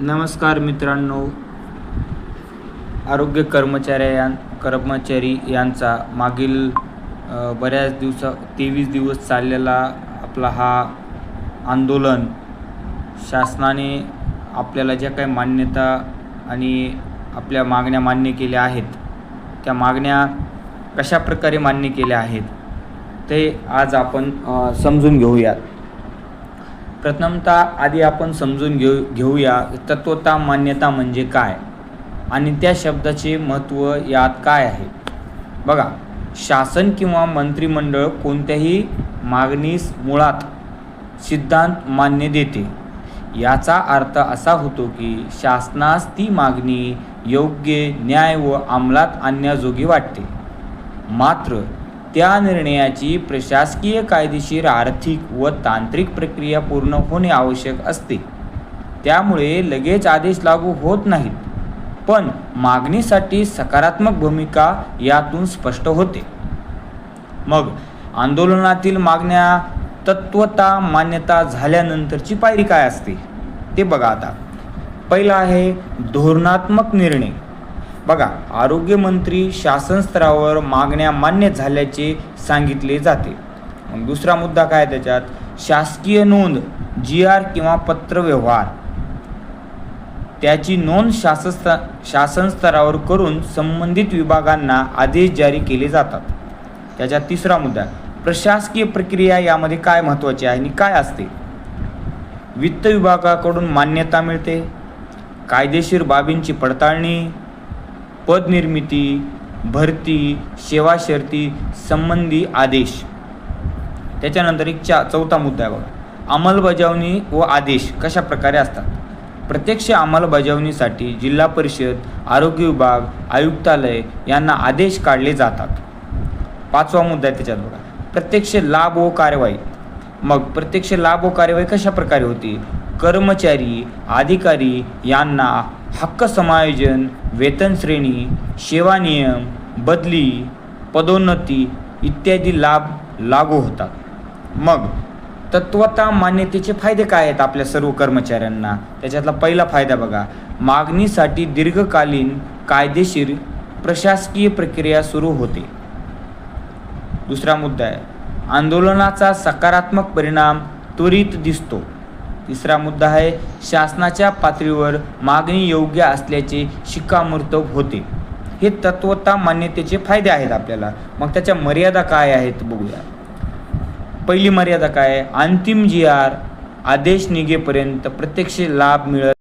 नमस्कार मित्रांनो. आरोग्य कर्मचारी यां कर्मचारी यांचा मागील बऱ्याच दिवसा तेवीस दिवस चाललेला आपला हा आंदोलन शासनाने आपल्याला ज्या काही मान्यता आणि आपल्या मागण्या मान्य केल्या आहेत त्या मागण्या कशा प्रकारे मान्य केल्या आहेत ते आज आपण समजून घेऊयात. प्रथमता आधी आपण समजून घेऊ घेऊया तत्वता मान्यता म्हणजे काय? आणि त्या शब्दाचे महत्त्व यात काय आहे? बघा शासन किंवा मंत्रिमंडळ कोणत्याही मागणीस मुळात सिद्धांत मान्य देते. याचा अर्थ असा होतो की शासनास ती मागणी योग्य न्याय व अंमलात आणण्याजोगी वाटते. मात्र त्या निर्णयाची प्रशासकीय कायदेशीर आर्थिक व तांत्रिक प्रक्रिया पूर्ण होणे आवश्यक असते. त्यामुळे लगेच आदेश लागू होत नाहीत पण मागणीसाठी सकारात्मक भूमिका यातून स्पष्ट होते. मग आंदोलनातील मागण्या तत्वता मान्यता झाल्यानंतरची पायरी काय असते? ते बघा आता. पहिला आहे धोरणात्मक निर्णय. बघा आरोग्यमंत्री शासन स्तरावर मागण्या मान्य झाल्याचे सांगितले जाते. मग दुसरा मुद्दा काय त्याच्यात? शासकीय नोंद जी आर किंवा पत्रव्यवहार. त्याची नोंद शासस्त शासन स्तरावर करून संबंधित विभागांना आदेश जारी केले जातात. त्याच्यात तिसरा मुद्दा प्रशासकीय प्रक्रिया यामध्ये काय महत्त्वाची आहे आणि काय असते? वित्त विभागाकडून मान्यता मिळते कायदेशीर बाबींची पडताळणी पदनिर्मिती भरती सेवा शर्ती संबंधी आदेश. त्याच्यानंतर एक चा चौथा मुद्दा आहे बघा. अंमलबजावणी व आदेश कशा प्रकारे असतात? प्रत्यक्ष अंमलबजावणीसाठी जिल्हा परिषद आरोग्य विभाग आयुक्तालय यांना आदेश काढले जातात. पाचवा मुद्दा आहे त्याच्यात बघा. प्रत्यक्ष लाभ व कार्यवाही. मग प्रत्यक्ष लाभ व कार्यवाही कशा प्रकारे होती? कर्मचारी अधिकारी यांना हक्क समायोजन वेतन श्रेणी सेवा नियम बदली पदोन्नती इत्यादी लाभ लागू होतात. मग तत्वता मान्यतेचे फायदे काय आहेत आपल्या सर्व कर्मचाऱ्यांना? त्याच्यातला पहिला फायदा बघा. मागणीसाठी दीर्घकालीन कायदेशीर प्रशासकीय प्रक्रिया सुरू होते. दुसरा मुद्दा आहे. आंदोलनाचा सकारात्मक परिणाम त्वरित दिसतो. तिसरा मुद्दा आहे शासनाच्या पातळीवर मागणी योग्य असल्याचे शिक्कामोर्तब होते. हे तत्वता मान्यतेचे फायदे आहेत आपल्याला. मग त्याच्या मर्यादा काय आहेत बघूया. पहिली मर्यादा काय आहे? अंतिम जी आर आदेश निघेपर्यंत प्रत्यक्ष लाभ मिळत